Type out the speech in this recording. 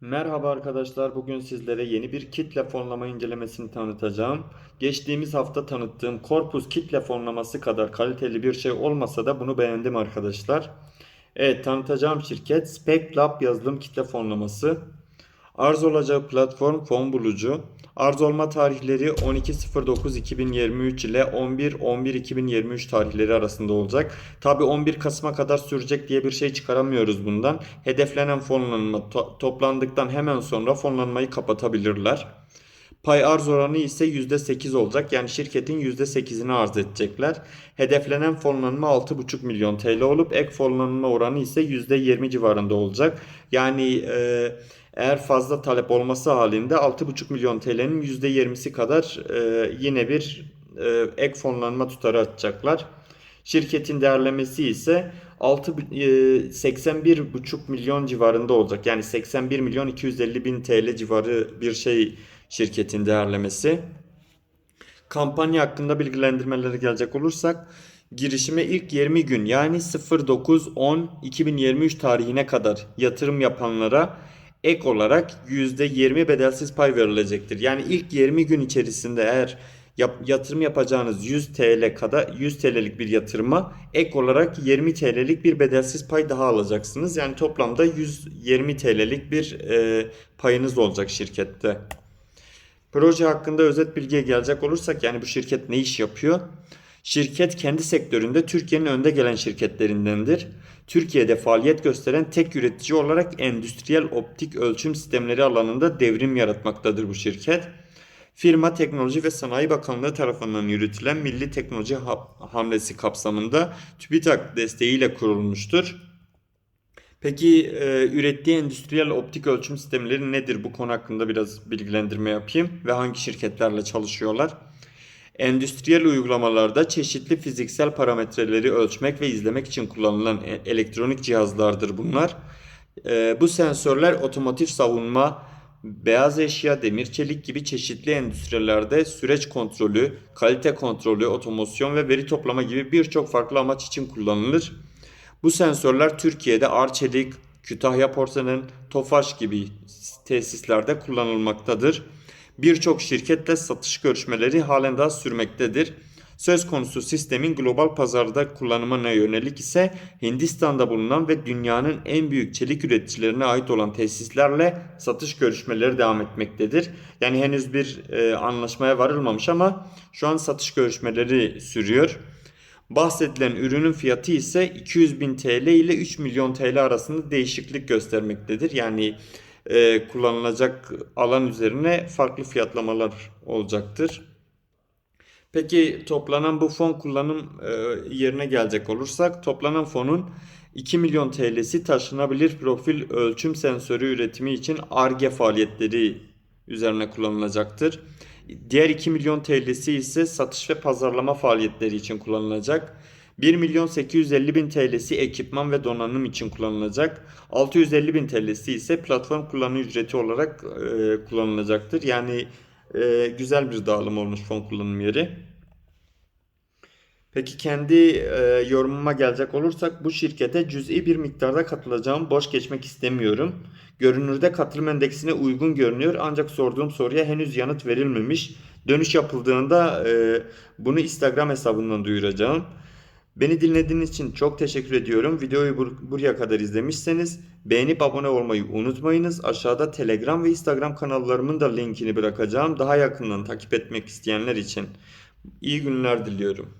Merhaba arkadaşlar. Bugün sizlere yeni bir kitle fonlama incelemesini tanıtacağım. Geçtiğimiz hafta tanıttığım Corpus kitle fonlaması kadar kaliteli bir şey olmasa da bunu beğendim arkadaşlar. Evet tanıtacağım şirket SpecLab yazılım kitle fonlaması. Arz olacağı platform fon bulucu. Arz olma tarihleri 12.09.2023 ile 11.11.2023 tarihleri arasında olacak. Tabi 11 Kasım'a kadar sürecek diye bir şey çıkaramıyoruz bundan. Hedeflenen fonlanma to- toplandıktan hemen sonra fonlanmayı kapatabilirler. Pay arz oranı ise %8 olacak. Yani şirketin %8'ini arz edecekler. Hedeflenen fonlanma 6,5 milyon TL olup ek fonlanma oranı ise %20 civarında olacak. Yani e, eğer fazla talep olması halinde 6,5 milyon TL'nin %20'si kadar e, yine bir e, ek fonlanma tutarı atacaklar. Şirketin değerlemesi ise 6 e, 81,5 milyon civarında olacak. Yani 81 milyon 250 bin TL civarı bir şey şirketin değerlemesi. Kampanya hakkında bilgilendirmelere gelecek olursak girişime ilk 20 gün yani 09-10-2023 tarihine kadar yatırım yapanlara ek olarak %20 bedelsiz pay verilecektir. Yani ilk 20 gün içerisinde eğer yap- yatırım yapacağınız 100 TL kadar 100 TL'lik bir yatırıma ek olarak 20 TL'lik bir bedelsiz pay daha alacaksınız. Yani toplamda 120 TL'lik bir e, payınız olacak şirkette. Proje hakkında özet bilgiye gelecek olursak yani bu şirket ne iş yapıyor? Şirket kendi sektöründe Türkiye'nin önde gelen şirketlerindendir. Türkiye'de faaliyet gösteren tek üretici olarak endüstriyel optik ölçüm sistemleri alanında devrim yaratmaktadır bu şirket. Firma Teknoloji ve Sanayi Bakanlığı tarafından yürütülen Milli Teknoloji Ha- Hamlesi kapsamında TÜBİTAK desteğiyle kurulmuştur. Peki e, ürettiği endüstriyel optik ölçüm sistemleri nedir? Bu konu hakkında biraz bilgilendirme yapayım ve hangi şirketlerle çalışıyorlar? Endüstriyel uygulamalarda çeşitli fiziksel parametreleri ölçmek ve izlemek için kullanılan e- elektronik cihazlardır bunlar. E, bu sensörler otomotiv savunma, beyaz eşya, demir çelik gibi çeşitli endüstrilerde süreç kontrolü, kalite kontrolü, otomasyon ve veri toplama gibi birçok farklı amaç için kullanılır. Bu sensörler Türkiye'de Arçelik, Kütahya Porselen, Tofaş gibi tesislerde kullanılmaktadır. Birçok şirketle satış görüşmeleri halen daha sürmektedir. Söz konusu sistemin global pazarda kullanımına yönelik ise Hindistan'da bulunan ve dünyanın en büyük çelik üreticilerine ait olan tesislerle satış görüşmeleri devam etmektedir. Yani henüz bir e, anlaşmaya varılmamış ama şu an satış görüşmeleri sürüyor. Bahsedilen ürünün fiyatı ise 200 bin TL ile 3 milyon TL arasında değişiklik göstermektedir. Yani e, kullanılacak alan üzerine farklı fiyatlamalar olacaktır. Peki toplanan bu fon kullanım e, yerine gelecek olursak toplanan fonun 2 milyon TL'si taşınabilir profil ölçüm sensörü üretimi için Ar-Ge faaliyetleri üzerine kullanılacaktır. Diğer 2 milyon TL'si ise satış ve pazarlama faaliyetleri için kullanılacak. 1 milyon 850 bin TL'si ekipman ve donanım için kullanılacak. 650 bin TL'si ise platform kullanım ücreti olarak e, kullanılacaktır. Yani e, güzel bir dağılım olmuş fon kullanım yeri. Peki kendi e, yorumuma gelecek olursak bu şirkete cüz'i bir miktarda katılacağım. Boş geçmek istemiyorum. Görünürde katılım endeksine uygun görünüyor ancak sorduğum soruya henüz yanıt verilmemiş. Dönüş yapıldığında e, bunu Instagram hesabından duyuracağım. Beni dinlediğiniz için çok teşekkür ediyorum. Videoyu bur- buraya kadar izlemişseniz beğenip abone olmayı unutmayınız. Aşağıda Telegram ve Instagram kanallarımın da linkini bırakacağım. Daha yakından takip etmek isteyenler için. İyi günler diliyorum.